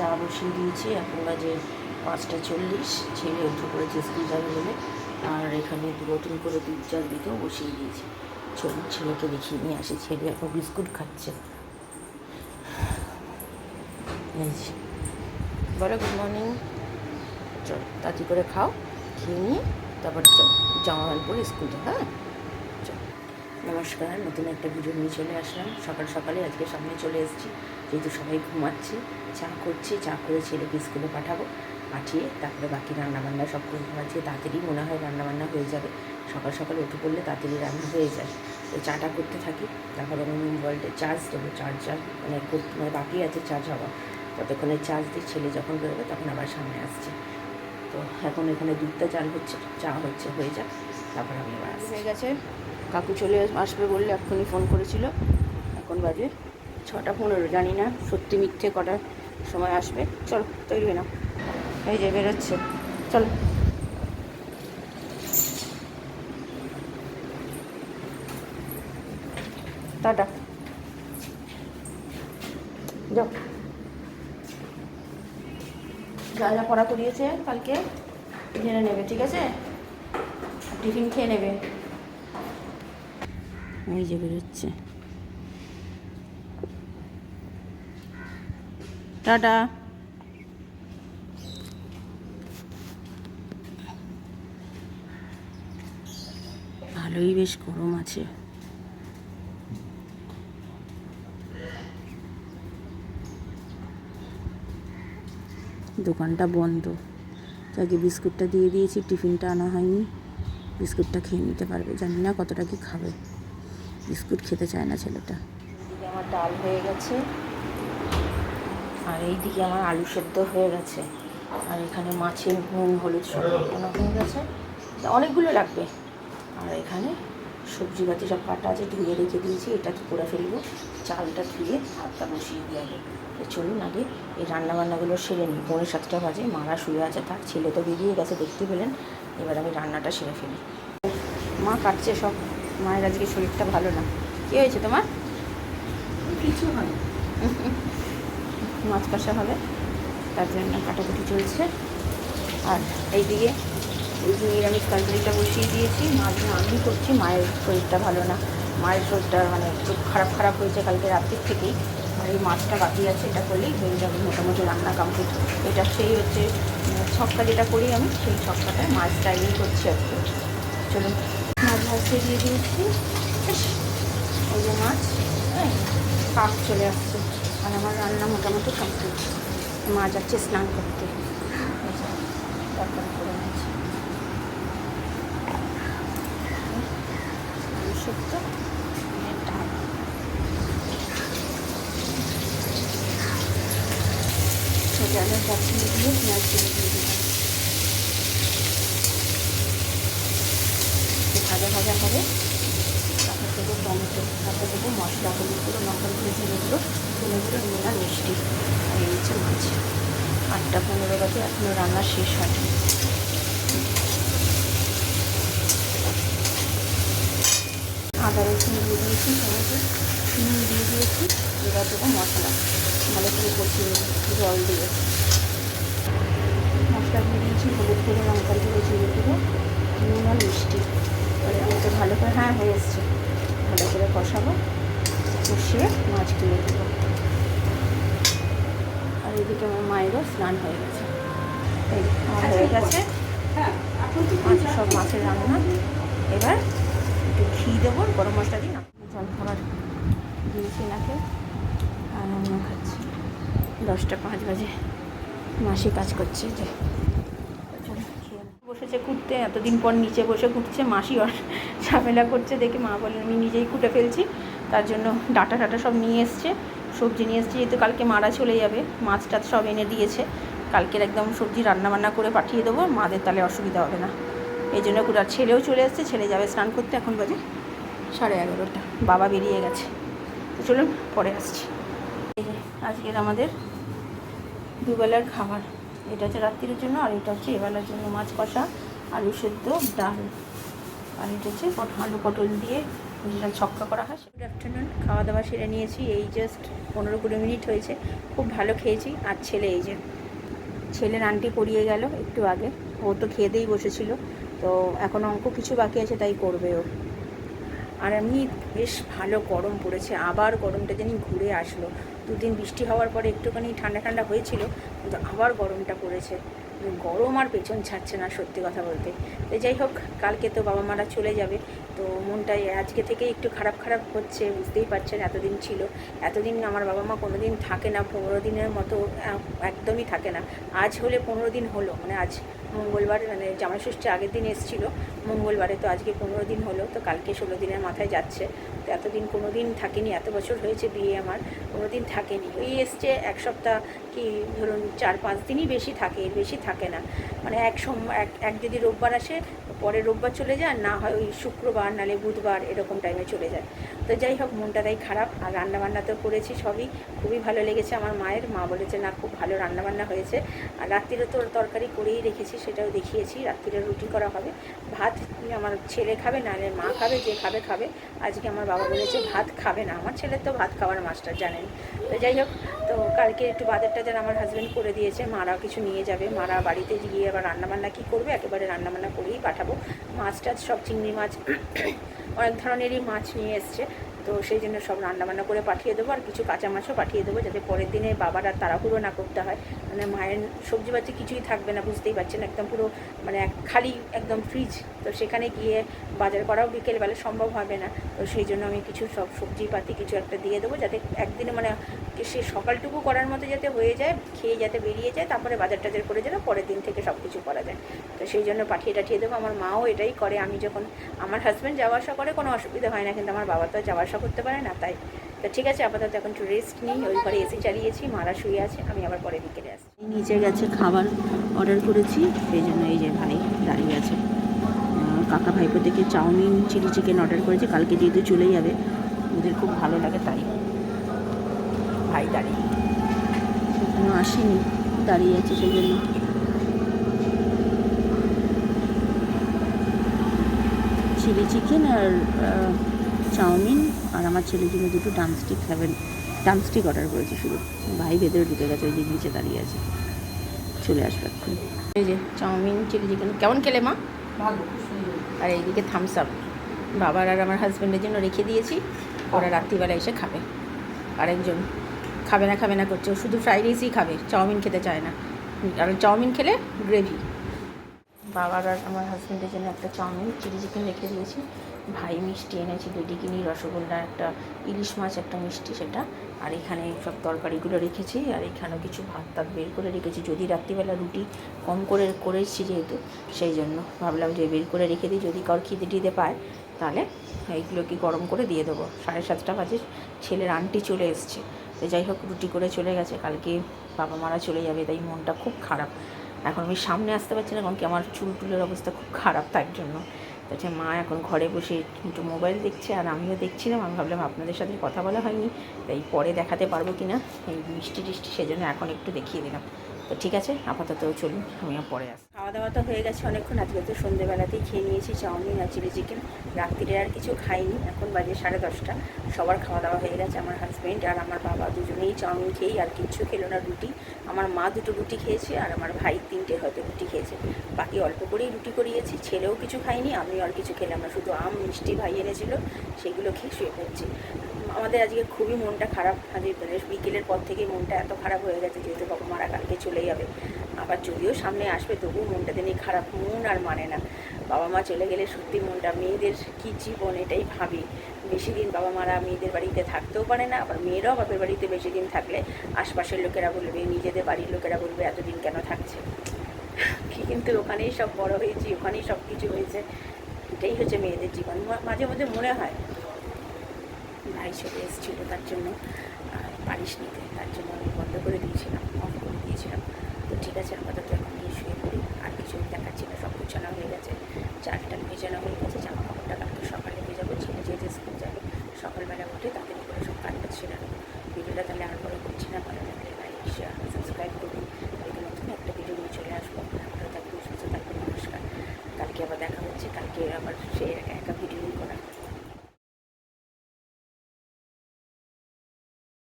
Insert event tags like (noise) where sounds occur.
চা বসিয়ে দিয়েছি, এখন বাজে পাঁচটা চল্লিশ, ছেলে উঠে পড়েছে স্কুল যাবে বলে। আর এখানে বোতল করে দুধ চাল দিতেও বসিয়ে দিয়েছি। চলুন ছেলেকে দেখিয়ে নিয়ে আসি, ছেলে এখন বিস্কুট খাচ্ছে। বলো গুড মর্নিং। চল, তাড়াতাড়ি করে খাও, খেয়ে নিয়ে তারপর চল জামা পরে স্কুলে হ্যাঁ? চল। নমস্কার, নতুন একটা ভিডিও নিয়ে চলে আসলাম। সকাল সকালে আজকে সামনে চলে এসেছি, যেহেতু সবাই ঘুমাচ্ছে। চা করছি, চা করে ছেলেকে স্কুলে পাঠাবো, পাঠিয়ে তারপরে বাকি রান্নাবান্না সব করে আছে তাড়াতাড়ি মনে হয় রান্নাবান্না হয়ে যাবে। সকাল সকাল উঠে পড়লে তাড়াতাড়ি রান্না হয়ে যায়। তো চাটা করতে থাকি, তারপরে আমি মোবাইলটা চার্জ দেবো চার্জার মানে করতে মানে বাকি আছে চার্জ হওয়া। ততক্ষণে চার্জ দিয়ে ছেলে যখন বেরোবে তখন আবার সামনে আসছে। তো এখন এখানে দুধটা চাল হচ্ছে, চা হচ্ছে, হয়ে যাক। তারপর আমি আবার। হয়ে গেছে। কাকু চলে আসবে বললে এক্ষুনি ফোন করেছিল। এখন বাজে ছটা পনেরো, জানি না, সত্যি মিথ্যে কটার সময় আসবে। চলো, তৈরি হয়ে নাও। এই যে বেরোচ্ছে। চলো। টাটা। যাও। যা যা পড়া করিয়েছে কালকে, জেনে নেবে, ঠিক আছে? টিফিন খেয়ে নেবে। এই যে বেরোচ্ছে। টাটা। ভালোই বেশ গরম আছে। দোকানটা বন্ধ। তাকে বিস্কুটটা দিয়ে দিয়েছি, টিফিনটা আনা হয়নি। বিস্কুটটা খেয়ে নিতে পারবে। জানি না কতটা কি খাবে। বিস্কুট খেতে চায় না ছেলেটা। আমার ডাল হয়ে গেছে। আর এইদিকে আমার আলু সেদ্ধ হয়ে গেছে। আর এখানে মাছের নুন হলুদ সব হয়ে গেছে। অনেকগুলো লাগবে। আর এখানে সবজি বাতি সব কাটা আছে ধুয়ে রেখে দিয়েছি। এটা তো করে ফেলব? চালটা ধুয়ে ভাতটা বসিয়ে দিয়ে আগে। তো চলুন আগে এই রান্নাবান্নাগুলো সেরে নিই। পৌনে সাতটা বাজে মারা শুয়ে আছে তার ছেলে তো বেরিয়ে গেছে দেখতে পেলেন। এবার আমি রান্নাটা সেরে ফেলি। মা কাটছে সব। মায়ের আজকে শরীরটা ভালো না। কী হয়েছে তোমার? কিছু হয় (laughs) মাছ কষা হবে। তার জন্য কাটাকুটি চলছে। আর এইদিকে এই যে নিরামিষ তরকারিটা বসিয়ে দিয়েছি। মাছ আমি করছি, মায়ের শরীরটা ভালো না। মায়ের শরীরটা মানে খুব খারাপ খারাপ হয়েছে কালকে রাত্রির থেকেই। আর এই মাছটা বাকি আছে, এটা করলেই হয়ে যাবে মোটামুটি রান্না কমপ্লিট এটা সেই হচ্ছে ছক্কা যেটা করি আমি, সেই ছক্কাটায় মাছ স্টাইলিং করছি আর কি। চলুন, মাছ ভাজতে দিয়ে দিয়েছি। এই যে মাছ হ্যাঁ কাক চলে আসছে। আর আমার রান্না মোটামুটি কমপ্লিট মা যাচ্ছে স্নান করতে। তরকারি করে একটু ভাজা ভাজা হবে। তারপর দেবো টমেটো, তারপর দেবো মশলা, হলুদ গুঁড়ো লঙ্কা জিরে গুঁড়ো ধনে নুন মিষ্টি আর এই হচ্ছে মাছ। আটটা পনেরো বাজে এখনও রান্না শেষ হয়নি। আদা রসুন দিয়ে দিয়েছি টমেটো নুন দিয়ে দিয়েছি, এবার দেবো মশলা। ভালো করে কষিয়ে জল দিয়ে। মশলা দিয়ে দিয়েছি, হলুদ করে লঙ্কার গুঁড়ো, জিরে গুঁড়ো, নুন আর মিষ্টি। এবারে এটাকে ভালো করে হ্যাঁ হয়ে এসছে। ভালো করে কষাবো। কষিয়ে মাছ তুলে দেবো। আর এদিকে আমার মায়েরও স্নান হয়ে গেছে। এই আমার হয়ে গেছে। মাছ সব মাছের রান্না। এবার একটু ঘি দেবো, গরম মশলা দিই না। জল খাবার দিয়েছি নাকে। আর আমিও খাচ্ছি। দশটা পাঁচ বাজে। মাসি কাজ করছে যে বসেছে কুটতে। এতদিন পর নিচে বসে কুটছে। মাসি ঝামেলা করছে দেখে মা বলেন আমি নিজেই কুটে ফেলছি। তার জন্য ডাটা টাটা সব নিয়ে এসছে, সবজি নিয়ে এসছে, যেহেতু কালকে মারা চলে যাবে, মাছ টাছ সব এনে দিয়েছে, কালকের একদম সবজি রান্না বান্না করে পাঠিয়ে দেবো, মাদের তাহলে অসুবিধা হবে না। এই জন্য কুটার ছেলেও চলে এসছে, ছেলে যাবে স্নান করতে, এখন বাজে সাড়ে এগারোটা, বাবা বেরিয়ে গেছে। তো চলুন পরে আসছি। আজকের আমাদের দুবেলার খাবার, এটা হচ্ছে রাত্রির জন্য আর এটা হচ্ছে এবেলার জন্য মাছ কষা, আলু সেদ্ধ, ডাল, আর এটা হচ্ছে আলু পটল দিয়ে ছক্কা করা হয়। গুড আফটারনুন খাওয়া দাওয়া সেরে নিয়েছি, এই জাস্ট পনেরো কুড়ি মিনিট হয়েছে। খুব ভালো খেয়েছি, আর ছেলে এই যে ছেলের আন্টি পড়িয়ে গেল একটু আগে। ও তো খেয়ে দিয়েই বসেছিল, তো এখন অঙ্ক কিছু বাকি আছে, তাই করবে ও। আর এমনি বেশ ভালো গরম পড়েছে, আবার গরমটা যেন ঘুরে আসলো। দুদিন বৃষ্টি হওয়ার পরে একটুখানি ঠান্ডা ঠান্ডা হয়েছিল, কিন্তু আবার গরমটা পড়েছে। গরম আর পেছন ছাড়ছে না, সত্যি কথা বলতে। তো যাই হোক, কালকে তো বাবা মারা চলে যাবে, তো মনটাই আজকে থেকে একটু খারাপ খারাপ হচ্ছে, বুঝতেই পারছেন এতদিন ছিল। এতদিন আমার বাবা মা কোনো দিন থাকে না, পনেরো দিনের মতো একদমই থাকে না। আজ হলে পনেরো দিন হলো মানে আজ মঙ্গলবার মানে জামাই ষষ্ঠী আগের দিন এসেছিল। মঙ্গলবারে তো আজকে পনেরো দিন হলো, তো কালকে ষোলো দিনের মাথায় যাচ্ছে। তো এতদিন কোনো দিন থাকেনি, এত বছর হয়েছে বিয়ে আমার, কোনো দিন থাকেনি। ওই এসছে এক সপ্তাহ কি ধরুন চার পাঁচ দিনই বেশি থাকে বেশি থাকে না। মানে এক সোম, এক এক যদি রোববার আসে পরে রোববার চলে যায়, না হয় ওই শুক্রবার নালে বুধবার এরকম টাইমে চলে যায়। তো যাই হোক, মনটা তাই খারাপ। আর রান্নাবান্না তো করেছি সবই। খুবই ভালো লেগেছে আমার মায়ের। মা বলেছে, না, খুব ভালো রান্নাবান্না হয়েছে। আর রাত্রিরে তো তরকারি করেই রেখেছি, সেটাও দেখিয়েছি। রাত্রিরে রুটি করা হবে। ভাত আমার ছেলে খাবে নাহলে মা খাবে, যে খাবে খাবে। আজকে আমার বাবা বলেছে, ভাত খাবে না। আমার ছেলের তো ভাত খাওয়ার মাস্টার জানেন। তো যাই হোক তো কালকে একটু বাজার টাজার আমার হাজব্যান্ড করে দিয়েছে, মারাও কিছু নিয়ে যাবে। মারা বাড়িতে গিয়ে আবার রান্নাবান্না কী করবে? একেবারে রান্নাবান্না করেই পাঠাবো। মাছ টাছ সব চিংড়ি মাছ, অনেক ধরনেরই মাছ নিয়ে এসছে। তো সেই জন্য সব রান্নাবান্না করে পাঠিয়ে দেবো, আর কিছু কাঁচা মাছও পাঠিয়ে দেবো, যাতে পরের দিনে বাবার আর তাড়াহুড়ো না করতে হয়। মানে মায়ের সবজি বাচ্চা কিছুই থাকবে না, বুঝতেই পারছেন? একদম পুরো মানে খালি একদম ফ্রিজ তো সেখানে গিয়ে বাজার করাও বিকেলবেলা সম্ভব হবে না। তো সেই জন্য আমি কিছু সব সবজি পাতি কিছু একটা দিয়ে দেবো, যাতে একদিনে মানে সে সকালটুকু করার মতো যাতে হয়ে যায়, খেয়ে যাতে বেরিয়ে যায়, তারপরে বাজার টাজার করে যেন পরের দিন থেকে সব কিছু করা যায়। তো সেই জন্য পাঠিয়ে টাঠিয়ে দেবো। আমার মাও এটাই করে। আমি যখন, আমার হাজব্যান্ড যাওয়া আসা করে কোনো অসুবিধা হয় না, কিন্তু আমার বাবা তো যাওয়া আসা করতে পারে না, তাই। তো ঠিক আছে, আপাতত এখন একটু রেস্ট নিই। ওই ঘরে এসি চালিয়েছি, মারা শুয়ে আছে। আমি আবার পরে বিকেলে আসছি। নিচে গেছে খাবার অর্ডার করেছি। সেই জন্য এই যে ভাই দাঁড়িয়ে আছে। কাকা ভাইপো থেকে চাউমিন চিলি চিকেন অর্ডার করেছি। কালকে যেহেতু চলে যাবে, ওদের খুব ভালো লাগে তাই। ভাই দাঁড়িয়ে। এখনও আসেনি দাঁড়িয়ে আছে সেই জন্য চিলি চিকেন আর চাউমিন আর আমার ছেলের জন্য দুটো ডামস্টিক খাবেন। ডামস্টিক অর্ডার করেছি শুধু। ভাই ভেতরে ঢুকে গেছে ওই যে নিচে দাঁড়িয়ে আছে। চলে আসবে এখন এই যে চাউমিন চিলি চিকেন কেমন খেলে মা? আর এইদিকে থামস আপ বাবার আর আমার হাজব্যান্ডের জন্য রেখে দিয়েছি। ওরা রাত্রিবেলা এসে খাবে। আরেকজন খাবে না খাবে না করছে। ও শুধু ফ্রাইড রাইসই খাবে, চাউমিন খেতে চায় না। আর চাউমিন খেলে গ্রেভি বাবার আর আমার হাজব্যান্ডের জন্য একটা চাউমিন চিলি চিকেন রেখে দিয়েছি। ভাই মিষ্টি এনেছি, বেডিকিনি, রসগোল্লা, একটা ইলিশ মাছ, একটা মিষ্টি সেটা। আর এখানে সব তরকারিগুলো রেখেছি, আর এখানেও কিছু ভাত টাত বের করে রেখেছি। যদি রাত্রিবেলা রুটি কম করে করেছি যেহেতু, সেই জন্য ভাবলাম যে বের করে রেখে দিই। যদি কারোর খিদে টিদে পায়, তাহলে এইগুলো কি গরম করে দিয়ে দেবো? সাড়ে সাতটা বাজে, ছেলের আন্টি চলে এসছে। তো যাই হোক, রুটি করে চলে গেছে। কালকে বাবা মারা চলে যাবে, তাই মনটা খুব খারাপ। এখন আমি সামনে আসতে পারছি না কারণ কি আমার চুল টুলের অবস্থা খুব খারাপ তার জন্য। তাছে মা এখন ঘরে বসে একটু মোবাইল দেখছে, আর আমিও দেখছিলাম। আমি ভাবলাম আপনাদের সাথে কথা বলা হয়নি, তাই পরে দেখাতে পারব কি না এই মিষ্টি টিষ্টি সেজন্য এখন একটু দেখিয়ে দিলাম। তো ঠিক আছে, আপাতত চলুন, আমিও পরে আসি। খাওয়া দাওয়া তো হয়ে গেছে অনেকক্ষণ, আজকে তো সন্ধ্যেবেলাতেই খেয়ে নিয়েছি চাউমিন আর চিলি চিকেন রাত্রিরে আর কিছু খাইনি, এখন বাজে সাড়ে দশটা। সবার খাওয়া দাওয়া হয়ে গেছে, আমার হাজব্যান্ড আর আমার বাবা দুজনেই চাউমিন খেয়েই আর কিচ্ছু খেলো না রুটি। আমার মা দুটো রুটি খেয়েছে আর আমার ভাই তিনটে হয়তো রুটি খেয়েছে। বাকি অল্প করেই রুটি করিয়েছি, ছেলেও কিছু খাইনি আমি আর কিছু খেলাম না। শুধু আম মিষ্টি ভাই এনেছিল, সেগুলো খেয়ে শুয়ে পড়ছি। আমাদের আজকে খুবই মনটা খারাপ বেশ বিকেলের পর থেকে মনটা এত খারাপ হয়ে গেছে, যেহেতু বাবা মারা কালকে চলে যাবে। আবার যদিও সামনে আসবে, তবুও মনটা দিনই খারাপ, মন আর মানে না। বাবা মা চলে গেলে সত্যি মনটা মেয়েদের কী জীবন এটাই ভাবি। বেশি দিন বাবা মারা মেয়েদের বাড়িতে থাকতেও পারে না, আবার মেয়েরাও বাপের বাড়িতে বেশি দিন থাকলে আশপাশের লোকেরা বলবে, নিজেদের বাড়ির লোকেরা বলবে, এতদিন কেন থাকছে? কিন্তু ওখানেই সব বড় হয়েছি, ওখানেই সব কিছু হয়েছে। এটাই হচ্ছে মেয়েদের জীবন। মাঝে মাঝে মনে হয় ভাই চলে এসেছিল তার জন্য পারিস নিতে তার জন্য আমি বন্ধ করে দিয়েছিলাম অফ করে দিয়েছিলাম। তো ঠিক আছে, আপাতত এখন গিয়ে শুয়ে পড়ি, আর কিছু দেখাচ্ছি না, সব গুছানো হয়ে গেছে চারটা ভেজানো হয়ে গেছে, জামা কাপড়টা কালকে সকালে ভেজাবো, ছেলে যেহেতু